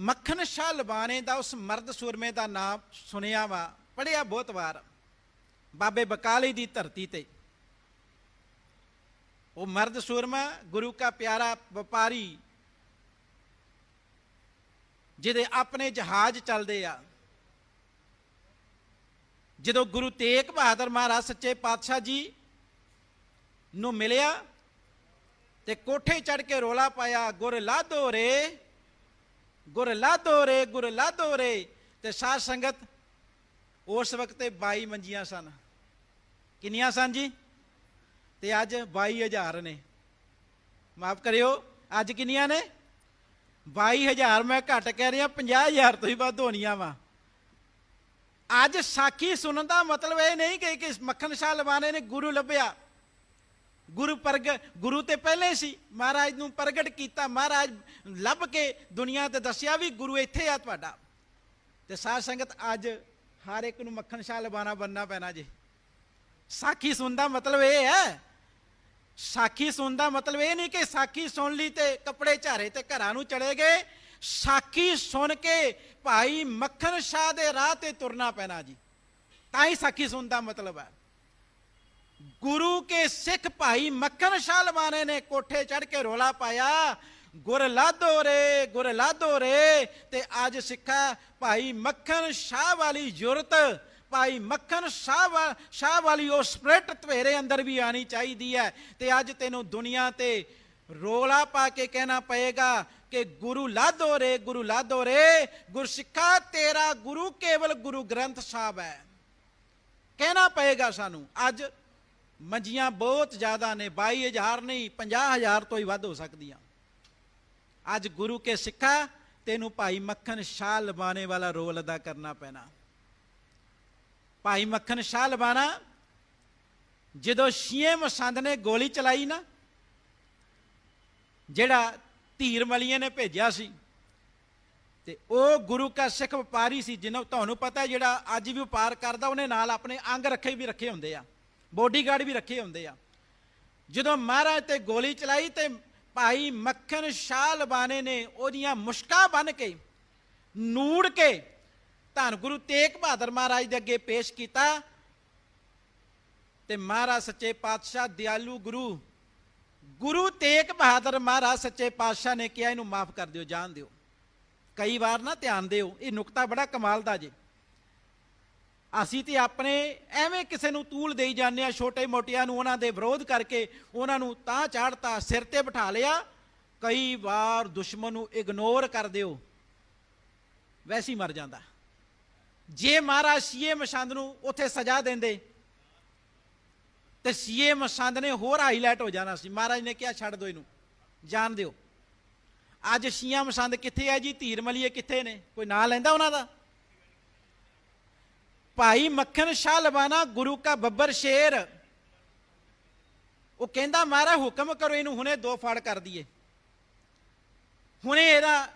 ਮੱਖਣ ਸ਼ਾਹ ਲਬਾਨੇ ਦਾ ਉਸ ਮਰਦ ਸੂਰਮੇ ਦਾ ਨਾਮ ਸੁਣਿਆ ਵਾ ਪੜਿਆ ਬਹੁਤ ਵਾਰ। ਬਾਬੇ ਬਕਾਲੀ ਦੀ ਧਰਤੀ ਤੇ। ਉਹ ਮਰਦ ਸੂਰਮਾ, ਗੁਰੂ ਕਾ ਪਿਆਰਾ ਵਪਾਰੀ, ਜਿਹਦੇ ਆਪਣੇ ਜਹਾਜ਼ ਚੱਲਦੇ ਆ। ਜਦੋਂ ਗੁਰੂ ਤੇਗ ਬਹਾਦਰ ਮਹਾਰਾਜ ਸੱਚੇ ਪਾਤਸ਼ਾਹ ਜੀ ਨੂੰ ਮਿਲਿਆ ਤੇ ਕੋਠੇ ਚੜ ਕੇ ਰੋਲਾ ਪਾਇਆ, ਗੁਰ ਲਾਦੋ ਰੇ ਗੁਰ ਲਾਦੋ ਰੇ ਗੁਰ ਲਾਦੋ ਰੇ ਤੇ ਸਾਧ ਸੰਗਤ ਉਸ ਵਕਤ ਤੇ 22 ਮੰਜੀਆਂ ਸਨ। ਕਿੰਨੀਆਂ ਸਨ ਜੀ? ਤੇ ਅੱਜ 22000 ਨੇ। ਮਾਫ ਕਰਿਓ, ਅੱਜ ਕਿੰਨੀਆਂ ਨੇ? 22000 ਮੈਂ ਘੱਟ ਕਹਿ ਰਿਹਾ 50000 ਤੋਂ ਹੀ ਵੱਧ ਹੋਣੀਆਂ ਵਾ। ਅੱਜ ਸਾਖੀ ਸੁਣਨ ਦਾ ਮਤਲਬ ਇਹ ਨਹੀਂ ਕਿ ਕਿ ਮੱਖਣ ਸ਼ਾਹ ਲਵਾਨੇ ਨੇ, ਗੁਰੂ ਲੱਭਿਆ। ਗੁਰੂ ਪ੍ਰਗ, ਗੁਰੂ ਤੇ ਪਹਿਲੇ ਸੀ। ਮਹਾਰਾਜ ਨੂੰ ਪ੍ਰਗਟ ਕੀਤਾ। ਮਹਾਰਾਜ ਲੱਭ ਕੇ ਦੁਨੀਆ ਤੇ ਦੱਸਿਆ ਵੀ ਗੁਰੂ ਇੱਥੇ ਆ ਤੁਹਾਡਾ। ਤੇ ਸਾਧ ਸੰਗਤ ਅੱਜ ਹਰ ਇੱਕ ਨੂੰ ਮੱਖਣ ਸ਼ਾਹ ਲਵਾਨਾ ਬੰਨਣਾ ਪੈਣਾ ਜੀ। ਸਾਖੀ ਸੁਣਦਾ ਮਤਲਬ ਇਹ ਹੈ। ਸਾਖੀ ਸੁਣਦਾ ਮਤਲਬ ਇਹ ਨਹੀਂ ਕਿ ਸਾਖੀ ਸੁਣ ਲਈ ਤੇ ਕੱਪੜੇ ਝਾਰੇ ਤੇ ਘਰਾਂ ਨੂੰ ਚਲੇ ਗਏ। ਸਾਖੀ ਸੁਣ ਕੇ ਭਾਈ ਮੱਖਣ ਸ਼ਾਹ ਦੇ ਰਾਹ ਤੇ ਤੁਰਨਾ ਪੈਣਾ ਜੀ। ਤਾਂ ਹੀ ਸਾਖੀ ਸੁਣਦਾ ਮਤਲਬ ਹੈ। ਗੁਰੂ ਕੇ ਸਿੱਖ ਭਾਈ ਮੱਖਣ ਸ਼ਾਹ ਲਵਾਨੇ ਨੇ, ਕੋਠੇ ਚੜ ਕੇ ਰੋਲਾ ਪਾਇਆ। ਗੁਰ ਲਾਦੋ ਰੇ, ਗੁਰ ਲਾਦੋ ਰੇ, ਤੇ ਅੱਜ ਸਿੱਖਾ ਭਾਈ ਮੱਖਣ ਸ਼ਾਹ ਵਾਲੀ ਜੁਰਤ ਭਾਈ ਮੱਖਣ ਸ਼ਾਹ ਸ਼ਾਹ ਵਾਲੀ ਉਹ ਸਪਿਰਟ ਤਵੇਰੇ ਅੰਦਰ ਵੀ ਆਣੀ ਚਾਹੀਦੀ ਹੈ। ਤੇ ਅੱਜ ਤੈਨੂੰ ਦੁਨੀਆ ਤੇ ਰੋਲਾ ਪਾ ਕੇ ਕਹਿਣਾ ਪਏਗਾ ਕਿ ਗੁਰੂ ਲਾਦੋ ਰੇ, ਗੁਰੂ ਲਾਦੋ ਰੇ ਗੁਰਸਿੱਖਾ ਤੇਰਾ ਗੁਰੂ ਕੇਵਲ ਗੁਰੂ ਗ੍ਰੰਥ ਸਾਹਿਬ ਹੈ। ਕਹਿਣਾ ਪਏਗਾ ਸਾਨੂੰ, ਅੱਜ ਮੰਜੀਆਂ ਬਹੁਤ ਜ਼ਿਆਦਾ ਨੇ 22000 ਨਹੀਂ 50000 ਤੋਂ ਹੀ ਵੱਧ ਹੋ ਸਕਦੀਆਂ। ਅੱਜ ਗੁਰੂ ਕੇ ਸਿੱਖਾ, ਤੈਨੂੰ ਭਾਈ ਮੱਖਣ ਸ਼ਾਹ ਲਬਾਨੇ ਵਾਲਾ ਰੋਲ ਅਦਾ ਕਰਨਾ ਪੈਣਾ। ਭਾਈ ਮੱਖਣ ਸ਼ਾਹ ਲਬਾਨਾ ਜਦੋਂ ਸ਼ੀਏ ਮਸੰਦ ਨੇ ਗੋਲੀ ਚਲਾਈ ਨਾ, ਜਿਹੜਾ ਧੀਰ ਮਲੀਏ ਨੇ ਭੇਜਿਆ ਸੀ, ਤੇ ਉਹ ਗੁਰੂ ਕਾ ਸਿੱਖ ਵਪਾਰੀ ਸੀ, ਜਿਹਨੂੰ ਤੁਹਾਨੂੰ ਪਤਾ ਜਿਹੜਾ ਅੱਜ ਵੀ ਵਪਾਰ ਕਰਦਾ, ਉਹਨੇ ਨਾਲ ਆਪਣੇ ਅੰਗ ਰੱਖੇ ਵੀ ਰੱਖੇ ਹੁੰਦੇ ਆ। ਬੋਡੀਗਾਰਡ ਵੀ ਰੱਖੇ ਹੁੰਦੇ ਆ। ਜਦੋਂ ਮਹਾਰਾਜ ਤੇ ਗੋਲੀ ਚਲਾਈ ਤੇ ਭਾਈ ਮੱਖਣ ਸ਼ਾਹ ਲਬਾਨੇ ਨੇ, ਉਹਦੀਆਂ ਮੁਸ਼ਕਾਂ ਬਨ ਕੇ, ਨੂੜ ਕੇ ਧੰਨ ਗੁਰੂ ਤੇਗ ਬਹਾਦਰ ਮਹਾਰਾਜ ਦੇ ਅੱਗੇ ਪੇਸ਼ ਕੀਤਾ। ਤੇ ਮਹਾਰਾਜ ਸੱਚੇ ਪਾਤਸ਼ਾਹ, ਦਿਆਲੂ ਗੁਰੂ ਗੁਰੂ ਤੇਗ ਬਹਾਦਰ ਮਹਾਰਾਜ ਸੱਚੇ ਪਾਤਸ਼ਾਹ ਨੇ ਕਿਹਾ, ਇਹਨੂੰ ਮਾਫ ਕਰ ਦਿਓ, ਜਾਣ ਦਿਓ। ਕਈ ਵਾਰ ਨਾ ਧਿਆਨ ਦਿਓ, ਇਹ ਨੁਕਤਾ ਬੜਾ ਕਮਾਲ ਦਾ ਜੇ। ਅਸੀਂ ਤੇ ਆਪਣੇ ਐਵੇਂ ਕਿਸੇ ਨੂੰ ਤੂਲ ਦੇਈ ਜਾਂਦੇ ਆ ਛੋਟੇ ਮੋਟਿਆਂ ਨੂੰ ਉਹਨਾਂ ਦੇ ਵਿਰੋਧ ਕਰਕੇ ਉਹਨਾਂ ਨੂੰ ਤਾਂ ਚਾੜਤਾ, ਸਿਰ ਤੇ ਬਿਠਾ ਲਿਆ। ਕਈ ਵਾਰ ਦੁਸ਼ਮਣ ਨੂੰ ਇਗਨੋਰ ਕਰ ਦਿਓ, ਵੈਸੇ ਮਰ ਜਾਂਦਾ। ਜੇ ਮਹਾਰਾਜ ਸੀਏ ਮਸੰਦ ਨੂੰ ਉੱਥੇ ਸਜ਼ਾ ਦਿੰਦੇ, ਤੇ ਸੀਏ ਮਸੰਦ ਨੇ ਹੋਰ ਹਾਈਲਾਈਟ ਹੋ ਜਾਣਾ ਸੀ। ਮਹਾਰਾਜ ਨੇ ਕਿਹਾ, ਛੱਡ ਦਿਓ ਇਹਨੂੰ, ਜਾਣ ਦਿਓ। ਅੱਜ ਸ਼ੀਆਂ ਮਸੰਦ ਕਿੱਥੇ ਹੈ ਜੀ? ਧੀਰ ਮਲੀਏ ਕਿੱਥੇ ਨੇ? ਕੋਈ ਨਾਂ ਲੈਂਦਾ ਉਹਨਾਂ ਦਾ? ਭਾਈ ਮੱਖਣ ਸ਼ਾਹ ਲਵਾਨਾ ਗੁਰੂ ਕਾ ਬੱਬਰ ਸ਼ੇਰ। ਉਹ ਕਹਿੰਦਾ, ਮਹਾਰਾਜ, ਹੁਕਮ ਕਰੋ, ਇਹਨੂੰ ਹੁਣੇ ਦੋ ਫੜ ਕਰ ਦਈਏ। ਹੁਣੇ ਇਹਦਾ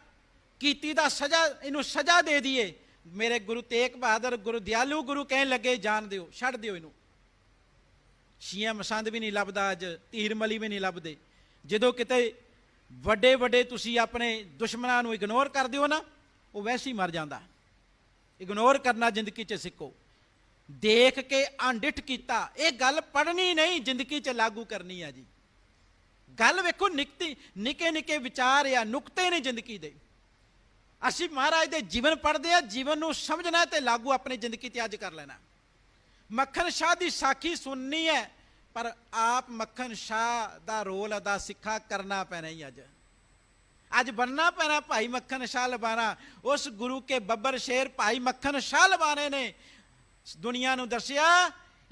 ਕੀਤੀ ਦਾ ਸਜ਼ਾ, ਇਹਨੂੰ ਸਜ਼ਾ ਦੇ ਦਈਏ। ਮੇਰੇ ਗੁਰੂ ਤੇਗ ਬਹਾਦਰ, ਗੁਰੂ ਦਿਆਲੂ ਗੁਰੂ ਕਹਿਣ ਲੱਗੇ, ਜਾਣ ਦਿਓ, ਛੱਡ ਦਿਓ ਇਹਨੂੰ। ਸ਼ੀਆਂ ਮਸੰਦ ਵੀ ਨਹੀਂ ਲੱਭਦਾ ਅੱਜ ਧੀਰਮਲੀ ਵੀ ਨਹੀਂ ਲੱਭਦੇ। ਜਦੋਂ ਕਿਤੇ ਵੱਡੇ ਵੱਡੇ ਤੁਸੀਂ ਆਪਣੇ ਦੁਸ਼ਮਣਾਂ ਨੂੰ ਇਗਨੋਰ ਕਰਦੇ ਹੋ ਨਾ, ਉਹ ਵੈਸੇ ਹੀ ਮਰ ਜਾਂਦਾ। ਇਗਨੋਰ ਕਰਨਾ ਜ਼ਿੰਦਗੀ 'ਚ ਸਿੱਖੋ। ਦੇਖ ਕੇ ਅਣਡਿੱਠ ਕੀਤਾ, ਇਹ ਗੱਲ ਪੜਨੀ ਨਹੀਂ, ਜ਼ਿੰਦਗੀ 'ਚ ਲਾਗੂ ਕਰਨੀ ਆ ਜੀ। ਗੱਲ ਵੇਖੋ ਨਿਕਤੀ, ਨਿੱਕੇ ਨਿੱਕੇ ਵਿਚਾਰ ਆ, ਨੁਕਤੇ ਨੇ ਜ਼ਿੰਦਗੀ ਦੇ। ਅਸੀਂ ਮਹਾਰਾਜ ਦੇ ਜੀਵਨ ਪੜਦੇ ਆ, ਜੀਵਨ ਨੂੰ ਸਮਝਣਾ ਤੇ ਲਾਗੂ ਆਪਣੀ ਜ਼ਿੰਦਗੀ ਤੇ ਅੱਜ ਕਰ ਲੈਣਾ। ਮੱਖਣ ਸ਼ਾਹ ਦੀ ਸਾਖੀ ਸੁਣਨੀ ਹੈ, ਪਰ ਆਪ ਮੱਖਣ ਸ਼ਾਹ ਦਾ ਰੋਲ ਅਦਾ ਸਿੱਖਾ ਕਰਨਾ ਪੈਣਾ ਹੀ ਅੱਜ। ਅੱਜ ਬੰਨਣਾ ਪੈਣਾ ਭਾਈ ਮੱਖਣ ਸ਼ਾਹ ਲਬਾਨਾ ਉਸ ਗੁਰੂ ਕੇ ਬੱਬਰ ਸ਼ੇਰ ਭਾਈ ਮੱਖਣ ਸ਼ਾਹ ਲਬਾਨੇ ਨੇ। ਦੁਨੀਆ ਨੂੰ ਦੱਸਿਆ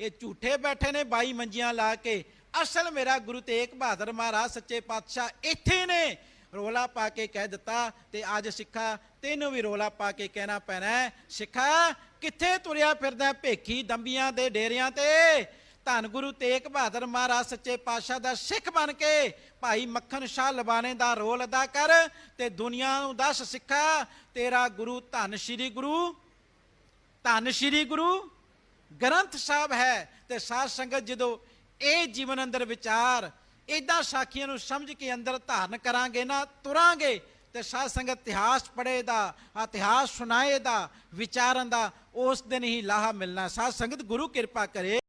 ਇਹ ਝੂਠੇ ਬੈਠੇ ਨੇ ਬਾਈ ਮੰਜੀਆਂ ਲਾ ਕੇ। ਅਸਲ ਮੇਰਾ ਗੁਰੂ ਤੇਗ ਬਹਾਦਰ ਮਹਾਰਾਜ ਸੱਚੇ ਪਾਤਸ਼ਾਹ ਇੱਥੇ ਨੇ। ਰੋਲਾ ਪਾ ਕੇ ਕਹਿ ਦਿੱਤਾ ਤੇ ਅੱਜ ਸਿੱਖਾ ਤੈਨੂੰ ਵੀ ਰੋਲਾ ਪਾ ਕੇ ਕਹਿਣਾ ਪੈਣਾ ਹੈ, ਸਿੱਖਾ ਕਿੱਥੇ ਤੁਰਿਆ ਫਿਰਦਾ ਭੇਖੀ ਦੰਬੀਆਂ ਦੇ ਡੇਰਿਆਂ ਤੇ? ਧੰਨ ਗੁਰੂ ਤੇਗ ਬਹਾਦਰ ਮਹਾਰਾਜ ਸੱਚੇ ਪਾਤਸ਼ਾਹ ਦਾ ਸਿੱਖ ਬਣ ਕੇ ਭਾਈ ਮੱਖਣ ਸ਼ਾਹ ਲਬਾਨੇ ਦਾ ਰੋਲ ਅਦਾ ਕਰ ਤੇ ਦੁਨੀਆ ਨੂੰ ਦੱਸ ਸਿੱਖਾ, ਤੇਰਾ ਗੁਰੂ ਧੰਨ ਸ਼੍ਰੀ ਗੁਰੂ, ਧੰਨ ਸ਼੍ਰੀ ਗੁਰੂ ਗ੍ਰੰਥ ਸਾਹਿਬ ਹੈ ਤੇ ਸਾਧ ਸੰਗਤ ਜਦੋਂ ਇਹ ਜੀਵਨ ਅੰਦਰ ਵਿਚਾਰ ਇਦਾਂ ਸਾਖੀਆਂ ਨੂੰ ਸਮਝ ਕੇ ਅੰਦਰ ਧਾਰਨ ਕਰਾਂਗੇ ਨਾ, ਤੁਰਾਂਗੇ ਤੇ ਸਾਧ ਸੰਗਤ ਇਤਿਹਾਸ ਪੜ੍ਹੇ ਦਾ, ਇਤਿਹਾਸ ਸੁਣਾਏ ਦਾ, ਵਿਚਾਰਨ ਦਾ, ਉਸ ਦਿਨ ਹੀ ਲਾਹਾ ਮਿਲਣਾ। ਸਾਧ ਸੰਗਤ ਗੁਰੂ ਕਿਰਪਾ ਕਰੇ।